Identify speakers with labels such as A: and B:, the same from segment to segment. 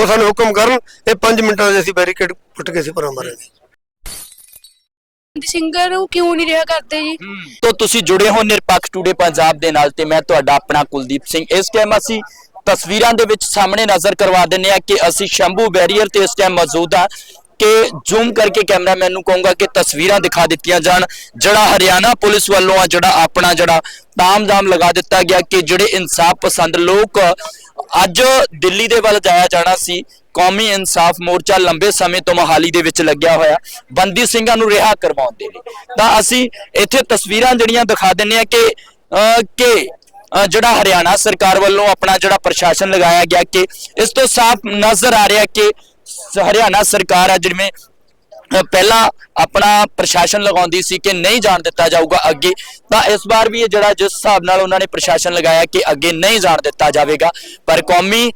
A: ਉਹ ਸਾਨੂੰ ਹੁਕਮ ਕਰਨ ਇਹ 5 ਮਿੰਟਾਂ ਦੇ ਅਸੀਂ ਬੈਰੀਕੇਡ ਪੁੱਟ ਕੇ ਅਸੀਂ ਪਰਾਂ ਮਾਰਾਂਗੇ।
B: ਸਿੰਗਰ ਨੂੰ ਕਿਉਂ ਨਹੀਂ ਰਿਹਾ ਕਰਦੇ ਜੀ?
C: ਤੋਂ ਤੁਸੀਂ ਜੁੜੇ ਹੋ ਨਿਰਪੱਖ ਟੂਡੇ ਪੰਜਾਬ ਦੇ ਨਾਲ ਤੇ ਮੈਂ ਤੁਹਾਡਾ ਆਪਣਾ ਕੁਲਦੀਪ ਸਿੰਘ। ਇਸ ਟਾਈਮ ਅਸੀਂ ਤਸਵੀਰਾਂ ਦੇ ਵਿੱਚ ਸਾਹਮਣੇ ਨਜ਼ਰ ਕਰਵਾ ਦਿੰਨੇ ਆ ਕਿ ਅਸੀਂ ਸ਼ੰਭੂ ਬੈਰੀਅਰ ਤੇ ਇਸ ਟਾਈਮ ਮੌਜੂਦ ਆ ਕਿ ਜ਼ੂਮ ਕਰਕੇ ਕੈਮਰਾਮੈਨ ਨੂੰ ਕਹੂੰਗਾ ਕਿ ਤਸਵੀਰਾਂ ਦਿਖਾ ਦਿੱਤੀਆਂ ਜਾਣ ਜਿਹੜਾ ਹਰਿਆਣਾ ਪੁਲਿਸ ਵੱਲੋਂ ਆ ਜਿਹੜਾ ਆਪਣਾ ਜਿਹੜਾ ਤਾਮਜ਼ਾਮ ਲਗਾ ਦਿੱਤਾ ਗਿਆ ਕਿ ਜਿਹੜੇ ਇਨਸਾਫ ਪਸੰਦ ਲੋਕ ਅੱਜ ਦਿੱਲੀ ਦੇ ਵੱਲ ਜਾਇਆ ਜਾਣਾ ਸੀ ਕੌਮੀ ਇਨਸਾਫ ਮੋਰਚਾ ਲੰਬੇ ਸਮੇਂ ਤੋਂ ਮੋਹਾਲੀ ਦੇ ਵਿੱਚ ਲੱਗਿਆ ਹੋਇਆ ਬੰਦੀ ਸਿੰਘਾਂ ਨੂੰ ਰਿਹਾ ਕਰਵਾਉਣ ਦੇ ਲਈ। ਤਾਂ ਅਸੀਂ ਇੱਥੇ ਤਸਵੀਰਾਂ ਜਿਹੜੀਆਂ ਦਿਖਾ ਦਿੰਨੇ ਆ ਕਿ ਅਹ, ਕਿ ਜਿਹੜਾ ਹਰਿਆਣਾ ਸਰਕਾਰ ਵੱਲੋਂ ਆਪਣਾ ਜਿਹੜਾ ਪ੍ਰਸ਼ਾਸਨ ਲਗਾਇਆ ਗਿਆ ਕਿ ਇਸ ਤੋਂ ਸਾਫ਼ ਨਜ਼ਰ ਆ ਰਿਹਾ ਕਿ ਹਰਿਆਣਾ ਸਰਕਾਰ ਆ ਜਿਵੇਂ ਪਹਿਲਾਂ ਆਪਣਾ ਪ੍ਰਸ਼ਾਸਨ ਲਗਾਉਂਦੀ ਸੀ ਕਿ ਨਹੀਂ ਜਾਣ ਦਿੱਤਾ ਜਾਊਗਾ ਅੱਗੇ ਤਾਂ ਇਸ ਵਾਰ ਵੀ ਇਹ ਜਿਹੜਾ ਜਿਸ ਹਿਸਾਬ ਨਾਲ ਉਹਨਾਂ ਨੇ ਪ੍ਰਸ਼ਾਸਨ ਲਗਾਇਆ ਕਿ ਅੱਗੇ ਨਹੀਂ ਜਾਣ ਦਿੱਤਾ ਜਾਵੇਗਾ ਪਰ ਕੌਮੀ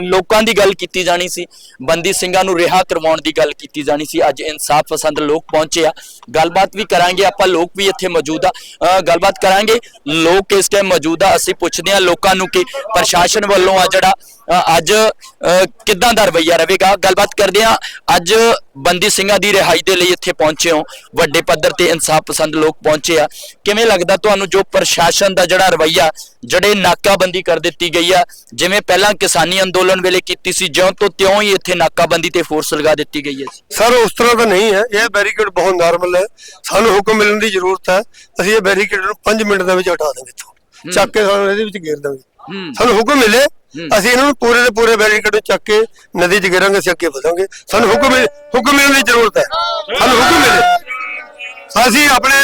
C: ਲੋਕਾਂ ਦੀ ਗੱਲ ਕੀਤੀ ਜਾਣੀ ਸੀ ਬੰਦੀ ਸਿੰਘਾਂ ਨੂੰ ਰਿਹਾ ਕਰਵਾਉਣ ਦੀ ਗੱਲ ਕੀਤੀ ਜਾਣੀ ਸੀ ਅੱਜ ਇਨਸਾਫ ਪਸੰਦ ਲੋਕ ਪਹੁੰਚੇ ਆ ਗੱਲਬਾਤ ਵੀ ਕਰਾਂਗੇ ਆਪਾਂ ਲੋਕ ਵੀ ਇੱਥੇ ਮੌਜੂਦ ਆ ਗੱਲਬਾਤ ਕਰਾਂਗੇ ਲੋਕ ਇਸ ਟਾਈਮ ਮੌਜੂਦ ਆ ਅਸੀਂ ਪੁੱਛਦੇ ਆ ਲੋਕਾਂ ਨੂੰ ਕਿ ਪ੍ਰਸ਼ਾਸਨ ਵੱਲੋਂ ਆ ਜਿਹੜਾ ਅੱਜ ਅ, ਕਿੱਦਾਂ ਦਾ ਰਵੱਈਆ ਰਹੇਗਾ ਗੱਲਬਾਤ ਕਰਦੇ ਆ ਅੱਜ ਬੰਦੀ ਸਿੰਘਾਂ ਦੀ ਰਿਹਾਈ ਦੇ ਲਈ ਇੱਥੇ ਪਹੁੰਚੇ ਹੋ। ਵੱਡੇ ਪੱਧਰ ਤੇ ਇਨਸਾਫ ਪਸੰਦ ਲੋਕ ਪਹੁੰਚੇ ਆ। ਕਿਵੇਂ ਲੱਗਦਾ ਤੁਹਾਨੂੰ ਜੋ ਪ੍ਰਸ਼ਾਸਨ ਦਾ ਜਿਹੜਾ ਰਵੱਈਆ ਜਿਹੜੇ ਨਾਕਾਬੰਦੀ ਕਰ ਦਿੱਤੀ ਗਈ ਆ ਜਿਵੇਂ ਪਹਿਲਾਂ ਕਿਸਾਨੀ ਅੰਦੋਲਨ ਵੇਲੇ ਕੀਤੀ ਸੀ ਜਿਉਂ ਤੋਂ ਤਿਉਂ ਹੀ ਇੱਥੇ ਨਾਕਾਬੰਦੀ ਤੇ ਫੋਰਸ ਲਗਾ ਦਿੱਤੀ ਗਈ ਹੈ
A: ਸਰ ਉਸ ਤਰ੍ਹਾਂ ਤਾਂ ਨਹੀਂ ਹੈ। ਇਹ ਬੈਰੀਕੇਡ ਬਹੁਤ ਨਾਰਮਲ ਹੈ। ਸਾਨੂੰ ਹੁਕਮ ਮਿਲਣ ਦੀ ਜ਼ਰੂਰਤ ਹੈ। ਅਸੀਂ ਇਹ ਬੈਰੀਕੇਡ ਨੂੰ 5 ਮਿੰਟ ਦੇ ਵਿੱਚ ਹਟਾ ਇੱਥੋਂ। ਚੱਕ ਕੇ ਸਾਨੂੰ ਇਹਦੇ ਵਿੱਚ ਘੇਰ ਦਾਂਗੇ ਸਾਨੂੰ ਹੁਕਮ ਮਿਲੇ ਅਸੀਂ ਇਹਨਾਂ ਨੂੰ ਪੂਰੇ ਦੇ ਪੂਰੇ ਬੈਰੀਕੇਡ ਚੱਕ ਕੇ ਨਦੀ 'ਚ ਗਿਰਾਂਗੇ ਅਸੀਂ ਅੱਗੇ ਵਧਾਂਗੇ। ਸਾਨੂੰ ਹੁਕਮ ਹੁਕਮ ਮਿਲਣ ਦੀ ਜ਼ਰੂਰਤ ਹੈ। ਸਾਨੂੰ ਹੁਕਮ ਮਿਲੇ। ਅਸੀਂ ਆਪਣੇ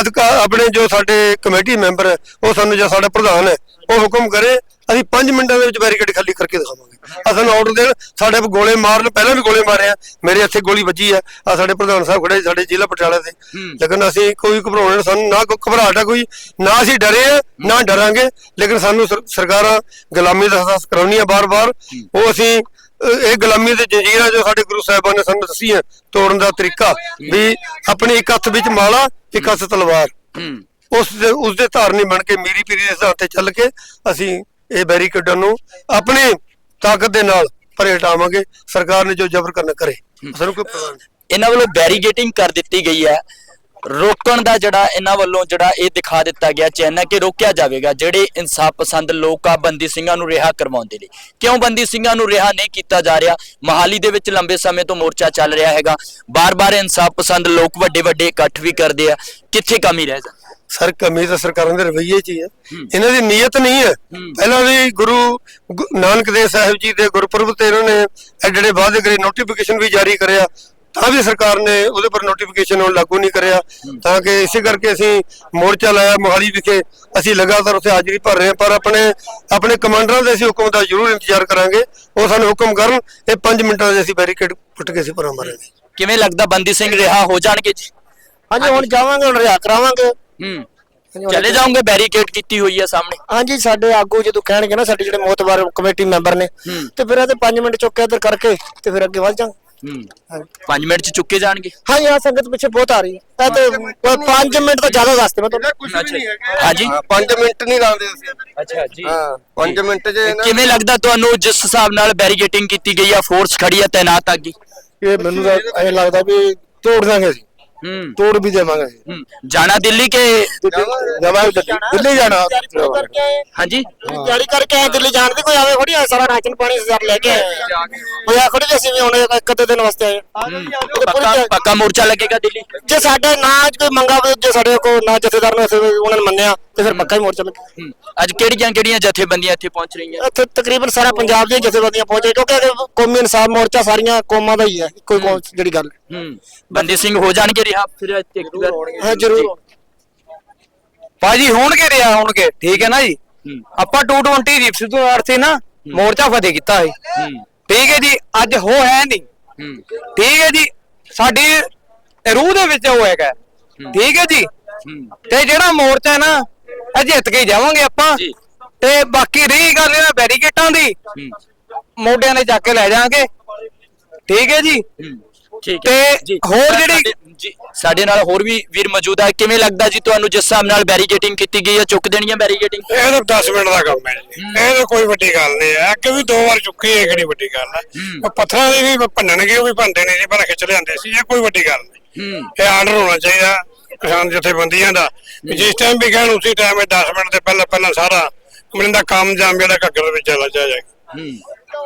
A: ਅਧਿਕਾਰ ਆਪਣੇ ਜੋ ਸਾਡੇ ਕਮੇਟੀ ਮੈਂਬਰ ਹੈ ਉਹ ਸਾਨੂੰ ਜਾਂ ਸਾਡਾ ਪ੍ਰਧਾਨ ਹੈ ਉਹ ਹੁਕਮ ਕਰੇ ਅਸੀਂ 5 ਮਿੰਟਾਂ ਦੇ ਵਿੱਚ ਬੈਰੀਕੇਡ ਖਾਲੀ ਕਰਕੇ ਦਿਖਾਵਾਂਗੇ। ਆ ਸਾਨੂੰ ਆਰਡਰ ਦੇਣ ਸਾਡੇ ਗੋਲੇ ਮਾਰਨ ਪਹਿਲਾਂ ਵੀ ਗੋਲੇ ਮਾਰੇ ਆ ਮੇਰੇ ਇੱਥੇ ਗੋਲੀ ਵੱਜੀ ਆ ਆ ਸਾਡੇ ਪ੍ਰਧਾਨ ਸਾਹਿਬ ਖੜੇ ਸਾਡੇ ਜ਼ਿਲ੍ਹਾ ਪਟਿਆਲਾ ਦੇ। ਲੇਕਿਨ ਅਸੀਂ ਕੋਈ ਘਬਰਾਉਣਾ ਸਾਨੂੰ ਨਾ ਕੋਈ ਘਬਰਾਹਟ ਆ ਕੋਈ ਨਾ ਅਸੀਂ ਡਰੇ ਆ ਨਾ ਡਰਾਂਗੇ ਲੇਕਿਨ ਸਾਨੂੰ ਸਰ- ਸਰਕਾਰਾਂ ਗੁਲਾਮੀ ਦਾ ਅਹਿਸਾਸ ਕਰਾਉਣੀਆਂ ਬਾਰ-ਬਾਰ। ਉਹ ਅਸੀਂ ਇਹ ਗੁਲਾਮੀ ਦੇ ਜੰਜੀਰਾਂ ਜੋ ਸਾਡੇ ਗੁਰੂ ਸਾਹਿਬਾਨ ਨੇ ਸਾਨੂੰ ਦੱਸੀਆਂ ਤੋੜਨ ਦਾ ਤਰੀਕਾ ਵੀ ਆਪਣੀ ਇੱਕ ਹੱਥ ਵਿੱਚ ਮਾਲਾ ਇੱਕ ਹੱਥ ਤਲਵਾਰ। ਉਸ ਦੇ ਉਸ ਦੇ ਧਾਰਨੀ ਬਣ ਕੇ ਮੀਰੀ ਪੀਰੀ ਦੇ ਸਿਧਾਂਤ ਤੇ ਚੱਲ ਕੇ ਅਸੀਂ ਇਹ ਬੈਰੀਕੇਡਾਂ ਨੂੰ ਆਪਣੀ ਤਾਕਤ ਦੇ ਨਾਲ ਪਰੇ ਹਟਾਵਾਂਗੇ ਸਰਕਾਰ ਨੇ ਜੋ ਜ਼ਬਰ ਕਰਨਾ ਕਰੇ। ਸਾਨੂੰ ਕੋਈ ਨਹੀਂ।
C: ਇਹਨਾਂ ਵੱਲੋਂ ਬੈਰੀਗੇਟਿੰਗ ਕਰ ਦਿੱਤੀ ਗਈ ਹੈ। ਰੋਕਣ ਦਾ ਜਿਹੜਾ ਇਹਨਾਂ ਵੱਲੋਂ ਜਿਹੜਾ ਇਹ ਦਿਖਾ ਦਿੱਤਾ ਗਿਆ ਚੈਨ ਹੈ ਕਿ ਰੋਕਿਆ ਜਾਵੇਗਾ ਜਿਹੜੇ ਇਨਸਾਫ ਪਸੰਦ ਲੋਕ ਆ ਬੰਦੀ ਸਿੰਘਾਂ ਨੂੰ ਰਿਹਾ ਕਰਵਾਉਣ ਦੇ ਲਈ। ਕਿਉਂ ਬੰਦੀ ਸਿੰਘਾਂ ਨੂੰ ਰਿਹਾ ਨਹੀਂ ਕੀਤਾ ਜਾ ਰਿਹਾ? ਮਹਾਲੀ ਦੇ ਵਿੱਚ ਲੰਬੇ ਸਮੇਂ ਤੋਂ ਮੋਰਚਾ ਚੱਲ ਰਿਹਾ ਹੈਗਾ। ਬਾਰ-ਬਾਰ ਇਨਸਾਫ ਪਸੰਦ ਲੋਕ ਵੱਡੇ-ਵੱਡੇ ਇਕੱਠ ਵੀ ਕਰਦੇ ਆ। ਕਿੱਥੇ ਕਮੀ ਰਹਿ ਜਾਂਦੀ?
A: ਸਰ ਕਮੀ ਤਾਂ ਸਰਕਾਰਾਂ ਦੇ ਰਵੱਈਏ 'ਚ ਹੀ ਹੈ। ਇਹਨਾਂ ਦੀ ਨੀਅਤ ਨਹੀਂ ਹੈ। ਪਹਿਲਾਂ ਵੀ ਗੁਰੂ ਨਾਨਕ ਦੇਵ ਸਾਹਿਬ ਜੀ ਦੇ ਗੁਰਪੁਰਬ ਤੇ ਇਹਨਾਂ ਨੇ ਜਿਹੜੇ ਵਾਅਦੇ ਕਰੇ ਨੋਟੀਫਿਕੇਸ਼ਨ ਵੀ ਜਾਰੀ ਕਰਿਆ। ਤਾਂ ਵੀ ਸਰਕਾਰ ਨੇ ਉਹਦੇ ਪਰ ਨੋਟੀਫਿਕੇਸ਼ਨ ਨੂੰ ਲਾਗੂ ਨਹੀਂ ਕਰਿਆ। ਤਾਂ ਕਿ ਇਸੇ ਕਰਕੇ ਅਸੀਂ ਮੋਰਚਾ ਲਾਇਆ ਮੋਹਾਲੀ ਵਿਖੇ। ਅਸੀਂ ਲਗਾਤਾਰ ਉੱਥੇ ਹਾਜ਼ਰੀ ਭਰ ਰਹੇ ਹਾਂ ਪਰ ਆਪਣੇ ਆਪਣੇ ਕਮਾਂਡਰਾਂ ਦੇ ਅਸੀਂ ਹੁਕਮ ਦਾ ਜ਼ਰੂਰ ਇੰਤਜ਼ਾਰ ਕਰਾਂਗੇ। ਉਹ ਸਾਨੂੰ ਹੁਕਮ ਕਰਨ ਇਹ 5 ਮਿੰਟਾਂ ਦੇ ਅਸੀਂ ਬੈਰੀਕੇਡ ਪੁੱਟ ਕੇ ਅਸੀਂ ਪਰਾਂ ਮਾਰਾਂਗੇ।
C: ਕਿਵੇਂ ਲੱਗਦਾ ਬੰਦੀ ਸਿੰਘ ਰਿਹਾ ਹੋ ਜਾਣਗੇ ਜੀ?
D: ਹਾਂਜੀ ਹੁਣ ਜਾਵਾਂਗੇ ਹੁਣ ਰਿਆ ਕਰਾਵਾਂਗੇ।
C: ਹੂੰ। ਚਲੇ ਜਾਓਗੇ ਬੈਰੀਕੇਡ ਕੀਤੀ ਹੋਈ ਹੈ ਸਾਹਮਣੇ?
D: ਹਾਂਜੀ ਸਾਡੇ ਆਗੂ ਜਦੋਂ ਕਹਿਣਗੇ ਨਾ ਸਾਡੇ ਜਿਹੜੇ ਮੋਤਬਾਰ ਕਮੇਟੀ ਮੈਂਬਰ ਨੇ। ਤੇ ਫਿਰ ਇਹਦੇ 5 ਮਿੰਟ ਚੁੱਕ ਕੇ ਇੱਧਰ ਕਰਕੇ ਤੇ ਫਿਰ ਅੱਗੇ ਵੱਧ ਜਾਵਾਂਗੇ।
C: ਹੂੰ। 5 ਮਿੰਟ ਚ ਚੁੱਕੇ ਜਾਣਗੇ?
D: ਹਾਂਜੀ ਆ ਸੰਗਤ ਪਿੱਛੇ ਬਹੁਤ ਆ ਰਹੀ ਹੈ। ਇਹ ਤੇ 5 ਮਿੰਟ ਤੋਂ ਜ਼ਿਆਦਾ ਵਾਸਤੇ ਮੈਂ ਤੁਹਾਨੂੰ
C: ਅੱਛਾ। ਹਾਂਜੀ।
A: 5 ਮਿੰਟ ਨਹੀਂ ਲਾਉਂਦੇ ਅਸੀਂ।
C: ਅੱਛਾ ਜੀ।
A: ਹਾਂ 5 ਮਿੰਟ 'ਚ
C: ਕਿਵੇਂ ਲੱਗਦਾ ਤੁਹਾਨੂੰ ਜਿਸ ਹਿਸਾਬ ਨਾਲ ਬੈਰੀਗੇਟਿੰਗ ਕੀਤੀ ਗਈ ਆ ਫੋਰਸ ਖੜੀ ਆ ਤਾਇਨਾਤ ਆ ਗਈ?
D: ਇਹ ਮੈਨੂੰ ਤਾਂ ਇਹ ਲੱਗਦਾ ਵੀ ਤੋੜ ਦਾਂਗੇ ਅਸੀਂ।
C: ਹੂੰ।
D: ਤੋੜ ਵੀ ਦੇਵਾਂਗੇ।
C: ਹੂੰ। ਜਾਣਾ ਦਿੱਲੀ ਕੇ
D: ਜਵਾਬ ਦਿੱਲੀ। ਜਾਣਾ।
C: ਹਾਂਜੀ।
D: ਤਿਆਰੀ ਕਰਕੇ ਆਏ ਦਿੱਲੀ ਜਾਣ ਦੀ ਕੋਈ ਆਵੇ ਥੋੜੀ ਸਾਰਾ ਰਾਸ਼ਨ ਪਾਣੀ ਸਭ ਲੈ ਕੇ ਆਏ। ਕੋਈ ਆ ਥੋੜੀ ਅਸੀਂ ਵੀ ਹੁਣ ਇੱਕ ਅੱਧੇ ਦਿਨ ਵਾਸਤੇ ਆਏ।
C: ਪੱਕਾ ਪੱਕਾ ਮੋਰਚਾ ਲੱਗੇਗਾ ਦਿੱਲੀ?
D: ਜੇ ਸਾਡੇ ਨਾ ਕੋਈ ਮੰਗਾ ਜੇ ਸਾਡੇ ਕੋ ਨਾ ਜਥੇਦਾਰ ਨੂੰ ਅਸੀਂ ਉਹਨਾਂ ਨੇ ਮੰਨਿਆ ਤੇ ਫਿਰ ਪੱਕਾ ਹੀ ਮੋਰਚਾ ਲੱਗੇ
C: ਹੂੰ। ਅੱਜ ਕਿਹੜੀਆਂ ਕਿਹੜੀਆਂ ਜਥੇਬੰਦੀਆਂ ਇੱਥੇ ਪਹੁੰਚ ਰਹੀਆਂ?
D: ਇੱਥੇ ਤਕਰੀਬਨ ਸਾਰਾ ਪੰਜਾਬ ਦੀਆਂ ਜਥੇਬੰਦੀਆਂ ਪਹੁੰਚੇ ਕਿਉਂਕਿ ਇਹ ਕੌਮੀ ਇਨਸਾਫ ਮੋਰਚਾ ਸਾਰੀਆਂ ਕੌਮਾਂ ਦਾ ਹੀ ਹੈ ਕੋਈ ਕੌਮ ਜਿਹੜੀ ਗੱਲ।
C: ਹੂੰ। ਬੰਦੀ ਸਿੰਘ ਹੋ ਜਾਣਗੇ ਰਿਹਾ ਫਿਰ ਇੱਥੇ ਇੱਕ ਗੱਲ
D: ਹੈ ਜ਼ਰੂਰ।
E: ਭਾਜੀ ਹੋਣਗੇ ਰਿਆ ਹੋਣਗੇ। ਠੀਕ ਹੈ ਨਾ ਜੀ?
C: ਹੂੰ।
E: ਆਪਾਂ 220 ਦੀਪ ਸਿੱਧੂ ਤੇ ਨਾ ਮੋਰਚਾ ਫਤਿਹ ਕੀਤਾ ਹੈ
C: ਹੂੰ।
E: ਠੀਕ ਹੈ ਜੀ ਅੱਜ ਹੋ ਹੈ ਨਹੀਂ।
C: ਹੂੰ।
E: ਠੀਕ ਹੈ ਜੀ ਸਾਡੀ ਰੂਹ ਦੇ ਵਿੱਚ ਉਹ ਹੈਗਾ। ਠੀਕ ਹੈ ਜੀ?
C: ਹੂੰ।
E: ਤੇ ਜਿਹੜਾ ਮੋਰਚਾ ਹੈ ਨਾ ਇਹ ਜਿੱਤ ਕੇ ਹੀ ਜਾਵਾਂਗੇ ਆਪਾਂ।
C: ਜੀ।
E: ਤੇ ਬਾਕੀ ਰਹੀ ਗੱਲ ਇਹਨਾਂ ਬੈਰੀਕੇਟਾਂ ਦੀ
C: ਹੂੰ।
E: ਮੋਢਿਆਂ ਨੇ ਚੱਕ ਕੇ ਲੈ ਜਾਾਂਗੇ। ਠੀਕ ਹੈ ਜੀ?
C: ਹੂੰ। ਠੀਕ
E: ਤੇ
C: ਹੈ ਜੀ।
E: ਹੋਰ ਜਿਹੜੀ-
C: ਸਾਡੇ- ਜੀ ਸਾਡੇ ਨਾਲ ਹੋਰ ਵੀ ਵੀਰ ਮੌਜੂਦ ਹੈ ਕਿਵੇਂ ਲੱਗਦਾ ਜੀ ਤੁਹਾਨੂੰ ਜਿਸ ਹਿਸਾਬ ਨਾਲ ਬੈਰੀਗੇਟਿੰਗ ਕੀਤੀ ਗਈ ਹੈ ਚੁੱਕ ਦੇਣੀ ਹੈ ਬੈਰੀਗੇਟਿੰਗ
F: ਇਹ ਤਾਂ 10 ਮਿੰਟ ਦਾ ਕੰਮ ਹੈ ਜੀ। ਇਹ ਤਾਂ ਕੋਈ ਵੱਡੀ ਗੱਲ ਨਹੀਂ ਹੈ। ਕਿ ਵੀ ਦੋ ਵਾਰ ਚੁੱਕੀ ਹੈ ਕਿਹੜੀ ਵੱਡੀ ਗੱਲ ਹੈ। ਪੱਥਰਾਂ ਦੀ ਵੀ ਭੰਨਣਗੇ ਉਹ ਵੀ ਭੰਨਦੇ ਨੇ ਜੀ ਪਰ ਖਿੱਚ ਲਿਆਂਦੇ ਸੀ। ਇਹ ਕੋਈ ਵੱਡੀ ਗੱਲ ਨਹੀਂ।
C: ਹੂੰ।
F: ਇਹ ਆਰਡਰ ਹੋਣਾ ਚਾਹੀਦਾ। ਕਿਸਾਨ ਜਥੇਬੰਦੀਆਂ ਦਾ। ਜਿਸ ਟਾਈਮ ਵੀ ਕਹਿਣ ਉਸੇ ਟਾਈਮ ਇਹ 10 ਮਿੰਟ ਦੇ ਪਹਿਲਾਂ ਪਹਿਲਾਂ ਸਾਰਾ ਕਮਿਸ਼ਨ ਦਾ ਕੰਮ ਜਾਮ ਜਿਹੜਾ ਘੱਗਰ ਦੇ ਵਿੱਚ ਚਲਾ ਜਾਏਗਾ
C: ਹੂੰ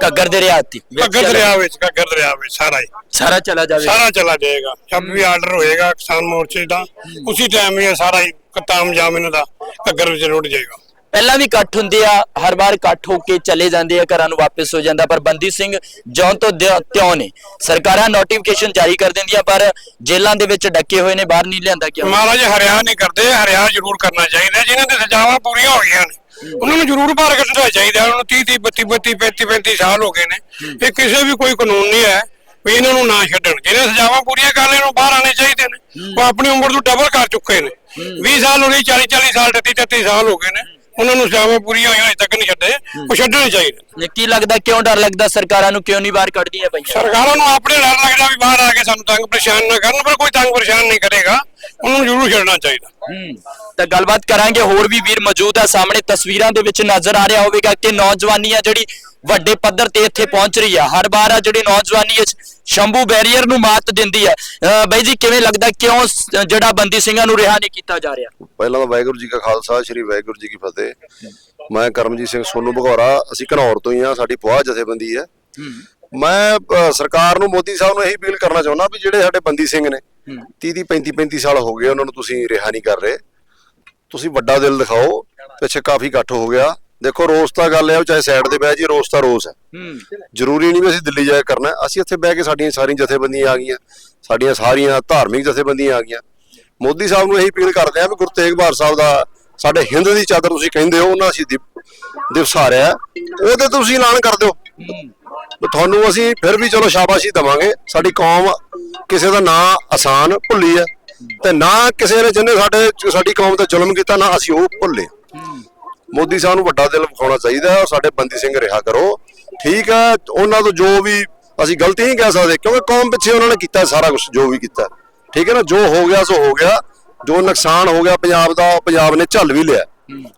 C: ਘੱਗਰ ਦੇ ਰਿਆਤੀ
F: ਘੱਗਰ ਦਰਿਆ ਵਿੱਚ ਘੱਗਰ ਦਰਿਆ ਵਿੱਚ ਸਾਰਾ ਹੀ।
C: ਸਾਰਾ ਚਲਾ ਜਾਵੇ।
F: ਸਾਰਾ ਚਲਾ ਜਾਏਗਾ। ਜਦ ਵੀ ਆਰਡਰ ਹੋਏਗਾ ਕਿਸਾਨ ਮੋਰਚੇ ਦਾ ਉਸੇ ਟਾਈਮ ਹੀ ਇਹ ਸਾਰਾ ਹੀ ਕਤਾਮ ਜਾਮ ਇਹਨਾਂ ਦਾ ਘੱਗਰ ਵਿੱਚ ਰੁੜ ਜਾਏਗਾ।
C: ਪਹਿਲਾਂ ਵੀ ਇਕੱਠ ਹੁੰਦੇ ਆ, ਹਰ ਵਾਰ ਇਕੱਠ ਹੋ ਕੇ ਚਲੇ ਜਾਂਦੇ ਆ, ਘਰਾਂ ਨੂੰ ਵਾਪਸ ਹੋ ਜਾਂਦਾ, ਪਰ ਬੰਦੀ ਸਿੰਘ ਜਿਉਂ ਤੋਂ ਤਿਉਂ ਨੇ। ਸਰਕਾਰਾਂ ਨੋਟੀਫਿਕੇਸ਼ਨ ਜਾਰੀ ਕਰ ਦਿੰਦੀਆਂ, ਪਰ ਜੇਲ੍ਹਾਂ ਦੇ ਵਿੱਚ ਡੱਕੇ ਹੋਏ ਨੇ, ਬਾਹਰ ਨਹੀਂ ਲਿਆਂਦਾ ਕਿਉਂ
F: ਮਹਾਰਾਜ, ਹਰਿਆ ਨਹੀਂ ਕਰਦੇ, ਹਰਿਆ ਜ਼ਰੂਰ ਕਰਨਾ ਚਾਹੀਦਾ, ਜਿਨ੍ਹਾਂ ਦੇ ਸਜ਼ਾਵਾਂ ਪੂਰੀਆਂ ਹੋ ਗਈਆਂ ਨੇ। ਉਹਨਾਂ ਨੂੰ ਜ਼ਰੂਰ ਬਾਹਰ ਕੱਢਣਾ ਚਾਹੀਦਾ, ਉਹਨਾਂ ਨੂੰ 30 30 32 35 35 ਸਾਲ ਹੋ ਗਏ ਨੇ। ਇਹ ਕਿਸੇ ਵੀ ਕੋਈ ਕਾਨੂੰਨ ਨਹੀਂ ਹੈ ਵੀ ਇਹਨਾਂ ਨੂੰ ਨਾ ਛੱਡਣ। ਜਿਹਨੇ ਸਜ਼ਾਵਾਂ ਪੂਰੀਆਂ ਕਰ ਲੈਣ ਉਹ ਬਾਹਰ ਆਣੇ ਚਾਹੀਦੇ ਨੇ। ਉਹ ਆਪਣੀ ਉਮਰ ਤੋਂ ਡਬਲ ਕਰ ਚੁੱਕੇ ਨੇ। 20 ਸਾਲ ਹੋ ਗਏ 40 40 ਸਾਲ 33 33 ਸਾਲ ਹੋ ਗਏ ਨੇ। ਉਹਨਾਂ ਨੂੰ ਸਜ਼ਾਵਾਂ ਪੂਰੀਆਂ ਹੋਈਆਂ ਅਜੇ ਤੱਕ ਨਹੀਂ ਛੱਡੇ। ਉਹ ਛੱਡਣੇ ਚਾਹੀਦੇ।
C: ਕੀ ਲੱਗਦਾ ਕਿਉਂ ਡਰ ਲੱਗਦਾ? ਸਰਕਾਰਾਂ ਨੂੰ ਕਿਉਂ ਨਹੀਂ ਬਾਹਰ ਕੱਢਦੀਆਂ ਪਈਆਂ?
F: ਸਰਕਾਰਾਂ ਨੂੰ ਆਪਣੇ ਡਰ ਲੱਗਦਾ ਵੀ ਬਾਹਰ ਆ ਕੇ ਸਾਨੂੰ ਤੰਗ ਪਰੇਸ਼ਾਨ ਨਾ ਕਰਨ ਪਰ ਕੋਈ ਤੰਗ ਪਰੇਸ਼ਾਨ ਨਹੀਂ ਕਰੇਗਾ। ਉਹਨਾਂ ਨੂੰ ਜ਼ਰੂਰ ਛੱਡਣਾ ਚਾਹੀਦਾ।
C: ਹੂੰ। ਤਾਂ ਗੱਲਬਾਤ ਕਰਾਂਗੇ ਹੋਰ ਵੀ ਵੀਰ ਮੌਜੂਦ ਆ ਸਾਹਮਣੇ। ਤਸਵੀਰਾਂ ਦੇ ਵਿੱਚ ਨਜ਼ਰ ਆ ਰਿਹਾ ਹੋਵੇਗਾ ਕਿ ਨੌਜਵਾਨੀ ਆ ਜਿਹੜੀ ਵੱਡੇ ਪੱਧਰ ਤੇ ਇੱਥੇ ਪਹੁੰਚ ਰਹੀ ਆ। ਹਰ ਵਾਰ ਆ ਜਿਹੜੀ ਨੌਜਵਾਨੀ ਇਸ ਸ਼ੰਭੂ ਬੈਰੀਅਰ ਨੂੰ ਮਾਤ ਦਿੰਦੀ ਆ। ਅਹ ਬਾਈ ਜੀ ਕਿਵੇਂ ਲੱਗਦਾ ਕਿਉਂ ਸ- ਜਿਹੜਾ ਬੰਦੀ ਸਿੰਘਾਂ ਨੂੰ ਰਿਹਾ ਨਹੀਂ ਕੀਤਾ ਜਾ ਰਿਹਾ?
G: ਪਹਿਲਾਂ ਤਾਂ ਵਾਹਿਗੁਰੂ ਜੀ ਕਾ ਖਾਲਸਾ ਸ੍ਰੀ ਵਾਹਿਗੁਰੂ ਜੀ ਕੀ ਫਤਿਹ। ਮੈਂ ਕਰਮਜੀਤ ਸਿੰਘ ਸੋਨੂ ਭਗੌਰਾ ਅਸੀਂ ਘਨੌਰ ਤੋਂ ਹੀ ਆ ਸਾਡੀ ਪੁਆਹ ਜਥੇਬੰਦੀ ਹੈ। ਮੈਂ ਸਰਕਾਰ ਨੂੰ ਮੋਦੀ ਸਾਹਿਬ ਨੂੰ ਇਹੀ ਅਪੀਲ ਕਰਨਾ ਚਾਹੁੰਦਾ ਵੀ ਜਿਹੜੇ ਸਾਡੇ ਬੰਦੀ ਸਿੰਘ ਨੇ 30 30 35 35 ਸਾਲ ਹੋ ਗਏ ਉਹਨਾਂ ਨੂੰ ਤੁਸੀਂ ਰਿਹਾ ਨਹੀਂ ਕਰ ਰਹੇ। ਤੁਸੀਂ ਵੱਡਾ ਦਿਲ ਦਿਖਾਓ ਪਿੱਛੇ ਕਾਫੀ ਇਕੱਠ ਹੋ ਗਿਆ। ਦੇਖੋ ਰੋਸ ਤਾਂ ਗੱਲ ਹੈ ਉਹ ਚਾਹੇ ਸਾਈਡ ਤੇ ਬਹਿ ਜੀ ਰੋਸ ਤਾਂ ਰੋਸ ਹੈ। ਜ਼ਰੂਰੀ ਨਹੀਂ ਵੀ ਅਸੀਂ ਦਿੱਲੀ ਜਾ ਕੇ ਕਰਨਾ। ਅਸੀਂ ਇੱਥੇ ਬਹਿ ਕੇ ਸਾਡੀਆਂ ਸਾਰੀਆਂ ਜਥੇਬੰਦੀਆਂ ਆ ਗਈਆਂ ਸਾਡੀਆਂ ਸਾਰੀਆਂ ਧਾਰਮਿਕ ਜਥੇਬੰਦੀਆਂ ਆ ਗਈਆਂ। ਮੋਦੀ ਸਾਹਿਬ ਨੂੰ ਇਹੀ ਅਪੀਲ ਕਰਦੇ ਆ ਵੀ ਗੁਰੂ ਤੇਗ ਬਹਾਦਰ ਸਾਹਿਬ ਦਾ ਸਾਡੇ ਹਿੰਦ ਦੀ ਚਾਦਰ ਤੁਸੀਂ ਕਹਿੰਦੇ ਹੋ, ਉਹਨਾਂ ਅਸੀਂ ਦਿਵਸ ਆ ਰਿਹਾ ਉਹਦੇ ਤੁਸੀਂ ਐਲਾਨ ਕਰ ਦਿਓ। ਤੁਹਾਨੂੰ ਅਸੀਂ ਫਿਰ ਵੀ ਚਲੋ ਸ਼ਾਬਾਸ਼ੀ ਦਵਾਂਗੇ। ਸਾਡੀ ਕੌਮ ਕਿਸੇ ਦਾ ਨਾਂ ਆਸਾਨ ਭੁੱਲੀ ਹੈ ਤੇ ਨਾ ਕਿਸੇ ਨੇ ਜਿਹਨੇ ਸਾਡੇ ਸਾਡੀ ਕੌਮ ਤੇ ਜ਼ੁਲਮ ਕੀਤਾ, ਨਾ ਅਸੀਂ ਉਹ ਭੁੱਲੇ। ਮੋਦੀ ਸਾਹਿਬ ਨੂੰ ਵੱਡਾ ਦਿਲ ਵਿਖਾਉਣਾ ਚਾਹੀਦਾ ਔਰ ਸਾਡੇ ਬੰਦੀ ਸਿੰਘ ਰਿਹਾ ਕਰੋ। ਠੀਕ ਹੈ, ਉਹਨਾਂ ਤੋਂ ਜੋ ਵੀ ਅਸੀਂ ਗਲਤੀ ਨਹੀਂ ਕਹਿ ਸਕਦੇ, ਕਿਉਂਕਿ ਕੌਮ ਪਿੱਛੇ ਉਹਨਾਂ ਨੇ ਕੀਤਾ ਸਾਰਾ ਕੁਝ ਜੋ ਵੀ ਕੀਤਾ ਠੀਕ ਹੈ ਨਾ? ਜੋ ਹੋ ਗਿਆ ਸੋ ਹੋ ਗਿਆ। ਜੋ ਨੁਕਸਾਨ ਹੋ ਗਿਆ ਪੰਜਾਬ ਦਾ ਪੰਜਾਬ ਨੇ ਝੱਲ ਵੀ ਲਿਆ।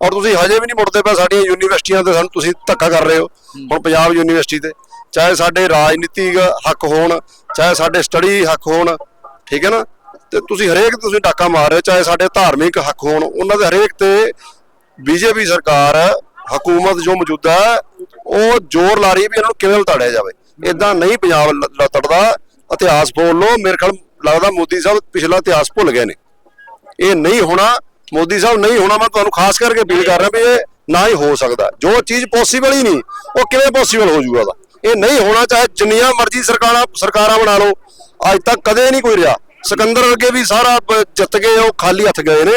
G: ਔਰ ਤੁਸੀਂ ਹਜੇ ਵੀ ਨਹੀਂ ਮੁੜਦੇ ਪਏ ਸਾਡੀਆਂ ਯੂਨੀਵਰਸਿਟੀਆਂ ਤੇ ਸਾਨੂੰ ਤੁਸੀਂ ਧੱਕਾ ਕਰ ਰਹੇ ਹੋ। ਹੁਣ ਪੰਜਾਬ ਯੂਨੀਵਰਸਿਟੀ ਤੇ। ਚਾਹੇ ਸਾਡੇ ਰਾਜਨੀਤਿਕ ਹੱਕ ਹੋਣ, ਚਾਹੇ ਸਾਡੇ ਸਟੱਡੀ ਹੱਕ ਹੋਣ, ਠੀਕ ਹੈ ਨਾ? ਤੇ ਤੁਸੀਂ ਹਰੇਕ ਤੁਸੀਂ ਡਾਕਾ ਮਾਰ ਰਹੇ ਹੋ, ਚਾਹੇ ਸਾਡੇ ਧਾਰਮਿਕ ਹੱਕ ਹੋਣ। ਉਹਨਾਂ ਦੇ ਹਰੇਕ ਤੇ ਬੀਜੇਪੀ ਸਰਕਾਰ ਹਕੂਮਤ ਜੋ ਮੌਜੂਦਾ ਹੈ, ਉਹ ਜ਼ੋਰ ਲਾ ਰਹੀ ਹੈ ਵੀ ਇਹਨਾਂ ਨੂੰ ਕਿਵੇਂ ਉਤਾੜਿਆ ਜਾਵੇ। ਇਦਾਂ ਨਹੀਂ ਪੰਜਾਬ ਲ- ਲਤੜਦਾ। ਇਤਿਹਾਸ ਬੋਲ ਲਓ, ਮੇਰੇ ਖਿਆਲ ਲੱਗਦਾ ਮੋਦੀ ਸਾਹਿਬ ਪਿਛਲਾ ਇਤਿਹਾਸ ਭੁੱਲ ਗਏ ਨੇ। ਇਹ ਨਹੀਂ ਹੋਣਾ ਮੋਦੀ ਸਾਹਿਬ ਨਹੀਂ ਹੋਣਾ ਮੈਂ ਤੁਹਾਨੂੰ ਖਾਸ ਕਰਕੇ ਅਪੀਲ ਕਰ ਰਿਹਾ ਵੀ ਇਹ ਨਾ ਹੀ ਹੋ ਸਕਦਾ। ਜੋ ਚੀਜ਼ ਪੋਸੀਬਲ ਹੀ ਨਹੀਂ ਉਹ ਕਿਵੇਂ ਪੋਸੀਬਲ ਹੋ ਉਹਦਾ। ਇਹ ਨਹੀਂ ਹੋਣਾ ਚਾਹੇ ਜਿੰਨੀਆਂ ਮਰਜ਼ੀ ਸਰਕਾਰਾਂ ਸਰਕਾਰਾਂ ਬਣਾ ਲਓ। ਅੱਜ ਤੱਕ ਕਦੇ ਨਹੀਂ ਕੋਈ ਰਿਹਾ। ਸਿਕੰਦਰ ਵਰਗੇ ਵੀ ਸਾਰਾ ਜਿੱਤ ਗਏ ਉਹ ਖਾਲੀ ਹੱਥ ਗਏ ਨੇ।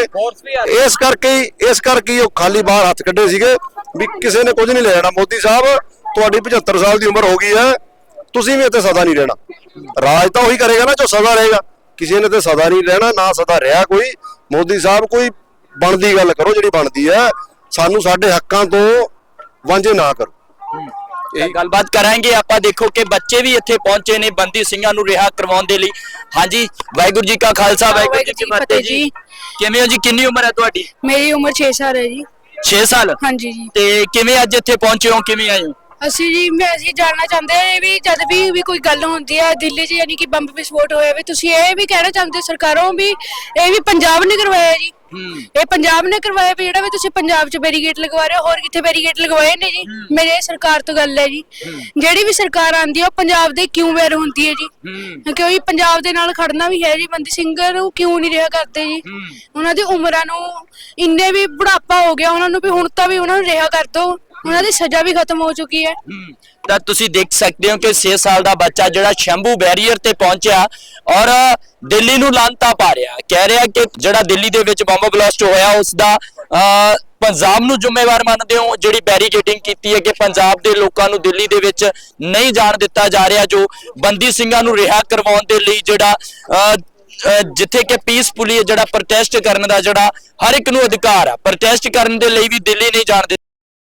G: ਇਸ ਕਰਕੇ ਇਸ ਕਰਕੇ ਉਹ ਖਾਲੀ ਬਾਹਰ ਹੱਥ ਕੱਢੇ ਸੀਗੇ। ਵੀ ਕਿਸੇ ਨੇ ਕੁਝ ਨਹੀਂ ਲੈ ਜਾਣਾ ਮੋਦੀ ਸਾਹਿਬ ਤੁਹਾਡੀ 75 ਸਾਲ ਦੀ ਉਮਰ ਹੋ ਗਈ ਹੈ। ਤੁਸੀਂ ਵੀ ਇੱਥੇ ਸਦਾ ਨਹੀਂ ਰਹਿਣਾ। ਰਾਜ ਤਾਂ ਉਹੀ ਕਰੇਗਾ ਨਾ ਜੋ ਸਦਾ ਰਹੇਗਾ। ਕਿਸੇ ਨੇ ਤੇ ਸਦਾ ਨਹੀਂ ਰਹਿਣਾ ਨਾ ਸਦਾ ਰਿਹਾ ਕੋਈ। ਮੋਦੀ ਸਾਹਿਬ ਕੋਈ ਬਣਦੀ ਗੱਲ ਕਰੋ ਜਿਹੜੀ ਬਣਦੀ ਹੈ। ਸਾਨੂੰ ਸਾਡੇ ਹੱਕਾਂ ਤੋਂ ਵਾਂਝੇ ਨਾ ਕਰੋ।
C: ਤਾਂ ਗੱਲਬਾਤ ਕਰਾਂਗੇ। ਆਪਾਂ ਦੇਖੋ ਕਿ ਬੱਚੇ ਵੀ ਇੱਥੇ ਪਹੁੰਚੇ ਨੇ ਬੰਦੀ ਸਿੰਘਾਂ ਨੂੰ ਰਿਹਾ ਕਰਵਾਉਣ ਦੇ ਲਈ। ਹਾਂਜੀ ਵਾਹਿਗੁਰੂ ਜੀ ਕਾ ਖਾਲਸਾ ਵਾਹਿਗੁਰੂ ਜੀ ਕੀ ਫਤਿਹ ਜੀ। ਕਿਵੇਂ ਹੋ ਜੀ? ਕਿੰਨੀ ਉਮਰ ਹੈ ਤੁਹਾਡੀ?
B: ਮੇਰੀ ਉਮਰ 6 ਸਾਲ ਹੈ ਜੀ।
C: 6 ਸਾਲ?
B: ਹਾਂਜੀ ਜੀ।
C: ਤੇ ਕਿਵੇਂ ਅੱਜ ਇੱਥੇ ਪਹੁੰਚੇ ਹੋ? ਕਿਵੇਂ ਆਏ ਹੋ?
B: ਅਸੀਂ ਜੀ ਮੈਂ ਅਸੀਂ ਜਾਣਨਾ ਚਾਹੁੰਦੇ ਹਾਂ ਵੀ ਜਦ ਵੀ ਵੀ ਕੋਈ ਗੱਲ ਹੁੰਦੀ ਹੈ ਦਿੱਲੀ 'ਚ ਯਾਨੀ ਕਿ ਬੰਬ ਵਿਸਫੋਟ ਹੋਇਆ ਵੀ ਤੁਸੀਂ ਇਹ ਵੀ ਕਹਿਣਾ ਚਾਹੁੰਦੇ ਸਰਕਾਰੋਂ ਵੀ ਇਹ ਵੀ ਪੰਜਾਬ ਨੇ ਕਰਵਾਇਆ ਜੀ? ਇਹ ਪੰਜਾਬ ਨੇ ਕਰਵਾਇਆ ਵੀ ਜਿਹੜਾ ਵੀ ਤੁਸੀਂ ਪੰਜਾਬ 'ਚ ਬੈਰੀਗੇਟ ਲਗਵਾ ਰਹੇ ਹੋ ਹੋਰ ਕਿੱਥੇ ਬੈਰੀਗੇਟ ਲਗਵਾਏ ਨੇ ਜੀ? ਮੇਰੇ ਸਰਕਾਰ ਤੋਂ ਗੱਲ ਹੈ ਜੀ। ਜਿਹੜੀ ਵੀ ਸਰਕਾਰ ਆਂਦੀ ਹੈ ਉਹ ਪੰਜਾਬ ਦੇ ਕਿਉਂ ਵੈਰ ਹੁੰਦੀ ਹੈ ਜੀ? ਕਿਉਂਕਿ ਪੰਜਾਬ ਦੇ ਨਾਲ ਖੜਨਾ ਵੀ ਹੈ ਜੀ ਬੰਦੀ ਸਿੰਘ ਨੂੰ ਕਿਉਂ ਨਹੀਂ ਰਿਹਾ ਕਰਦੇ ਜੀ? ਉਹਨਾਂ ਦੀ ਉਮਰਾਂ ਨੂੰ ਇੰਨੇ ਵੀ ਬੁਢਾਪਾ ਹੋ ਗਿਆ ਉਹਨਾਂ ਨੂੰ ਵੀ ਹੁਣ ਤਾਂ ਵੀ ਉਹਨਾਂ ਨੂੰ ਰਿਹਾ ਕਰ ਦੋ। ਉਹਨਾਂ ਦੀ ਸਜ਼ਾ ਵੀ ਖਤਮ ਹੋ ਚੁੱਕੀ ਹੈ।
C: ਤਾਂ ਤੁਸੀਂ ਦੇਖ ਸਕਦੇ ਹੋ ਕਿ 6 ਸਾਲ ਦਾ ਬੱਚਾ ਜਿਹੜਾ ਸ਼ੰਭੂ ਬੈਰੀਅਰ ਤੇ ਪਹੁੰਚਿਆ ਔਰ ਦਿੱਲੀ ਨੂੰ ਲਾਂਤਾ ਪਾ ਰਿਹਾ। ਕਹਿ ਰਿਹਾ ਕਿ ਜਿਹੜਾ ਦਿੱਲੀ ਦੇ ਵਿੱਚ ਬੰਬ ਬਲਾਸਟ ਹੋਇਆ ਉਸ ਦਾ ਅਹ, ਪੰਜਾਬ ਨੂੰ ਜ਼ਿੰਮੇਵਾਰ ਮੰਨਦੇ ਹੋ ਜਿਹੜੀ ਬੈਰੀਕੇਡਿੰਗ ਕੀਤੀ ਹੈ ਕਿ ਪੰਜਾਬ ਦੇ ਲੋਕਾਂ ਨੂੰ ਦਿੱਲੀ ਦੇ ਵਿੱਚ ਨਹੀਂ ਜਾਣ ਦਿੱਤਾ ਜਾ ਰਿਹਾ ਜੋ ਬੰਦੀ ਸਿੰਘਾਂ ਨੂੰ ਰਿਹਾ ਕਰਵਾਉਣ ਦੇ ਲਈ ਜਿਹੜਾ ਅਹ, ਅਹ, ਜਿੱਥੇ ਕਿ ਪੀਸਫੁਲੀ ਜਿਹੜਾ ਪ੍ਰੋਟੈਸਟ ਕਰਨ ਦਾ ਜਿਹੜਾ ਹਰ ਇੱਕ ਨੂੰ ਅਧਿਕਾਰ ਆ। ਪ੍ਰੋਟੈਸਟ ਕਰਨ ਦੇ ਲਈ ਵੀ ਦਿੱਲੀ ਨਹੀਂ ਜਾਣ ਦਿੱਤਾ।